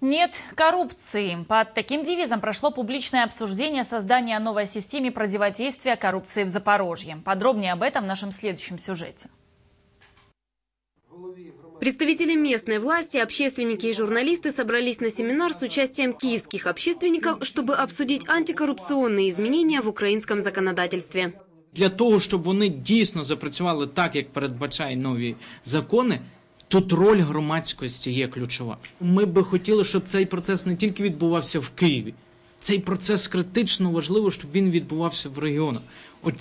Нет коррупции. Под таким девизом прошло публичное обсуждение создания новой системы противодействия коррупции в Запорожье. Подробнее об этом в нашем следующем сюжете. Представители местной власти, общественники и журналисты собрались на семинар с участием киевских общественников, чтобы обсудить антикоррупционные изменения в украинском законодательстве. Для того, щоб вони дійсно запрацювали так, як передбачають нові закони, тут роль громадськості є ключова. Ми би хотіли, щоб цей процес не тільки відбувався в Києві. Цей процес критично важливо, щоб він відбувався в регіонах.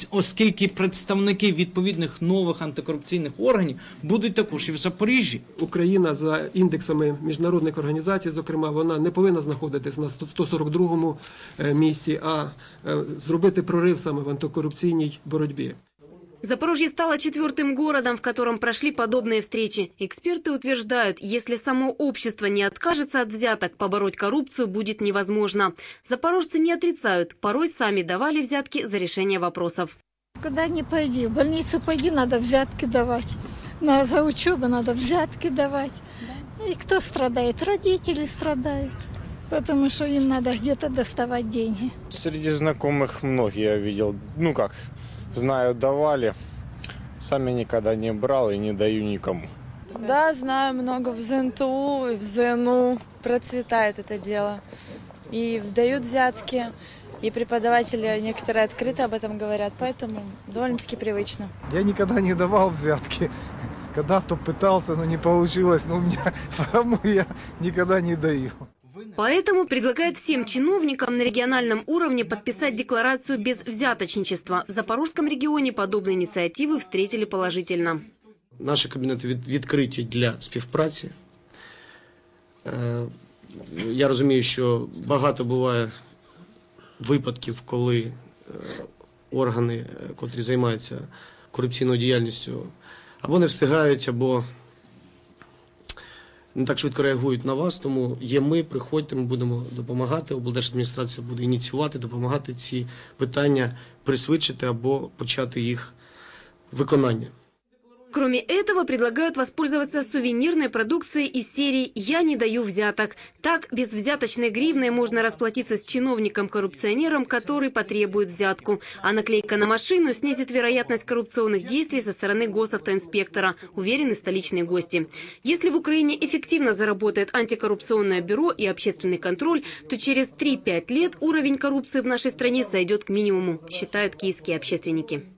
Оскільки представники відповідних нових антикорупційних органів будуть також і в Запоріжжі. Україна за індексами міжнародних організацій, зокрема, вона не повинна знаходитись на 142-му е, місці, а е, зробити прорив саме в антикорупційній боротьбі. Запорожье стало четвертым городом, в котором прошли подобные встречи. Эксперты утверждают, если само общество не откажется от взяток, побороть коррупцию будет невозможно. Запорожцы не отрицают, порой сами давали взятки за решение вопросов. Куда ни пойди, в больницу пойди, надо взятки давать. Ну, а за учебу надо взятки давать. И кто страдает? Родители страдают. Потому что им надо где-то доставать деньги. Среди знакомых многие я видел, ну как, знаю, давали. Сами никогда не брал и не даю никому. Да, знаю много в ЗНТУ и в ЗНУ. Процветает это дело. И дают взятки, и преподаватели некоторые открыто об этом говорят, поэтому довольно-таки привычно. Я никогда не давал взятки. Когда-то пытался, но не получилось. Но у меня, потому я никогда не даю. Поэтому предлагают всем чиновникам на региональном уровне подписать декларацию без взяточничества. В Запорожском регионе подобные инициативы встретили положительно. Наші кабінети від, відкриті для співпраці. Е, я розумію, що багато буває випадків, коли е, органи, е, котрі займаються корупційною діяльністю, або не встигають, або не так швидко реагують на вас. Тому є ми, приходьте, ми будемо допомагати. Облдержадміністрація буде ініціювати, допомагати ці питання присвідчити або почати їх виконання. Кроме этого, предлагают воспользоваться сувенирной продукцией из серии «Я не даю взяток». Так, без взяточной гривны можно расплатиться с чиновником-коррупционером, который потребует взятку. А наклейка на машину снизит вероятность коррупционных действий со стороны госавтоинспектора, уверены столичные гости. Если в Украине эффективно заработает антикоррупционное бюро и общественный контроль, то через 3-5 лет уровень коррупции в нашей стране сойдет к минимуму, считают киевские общественники.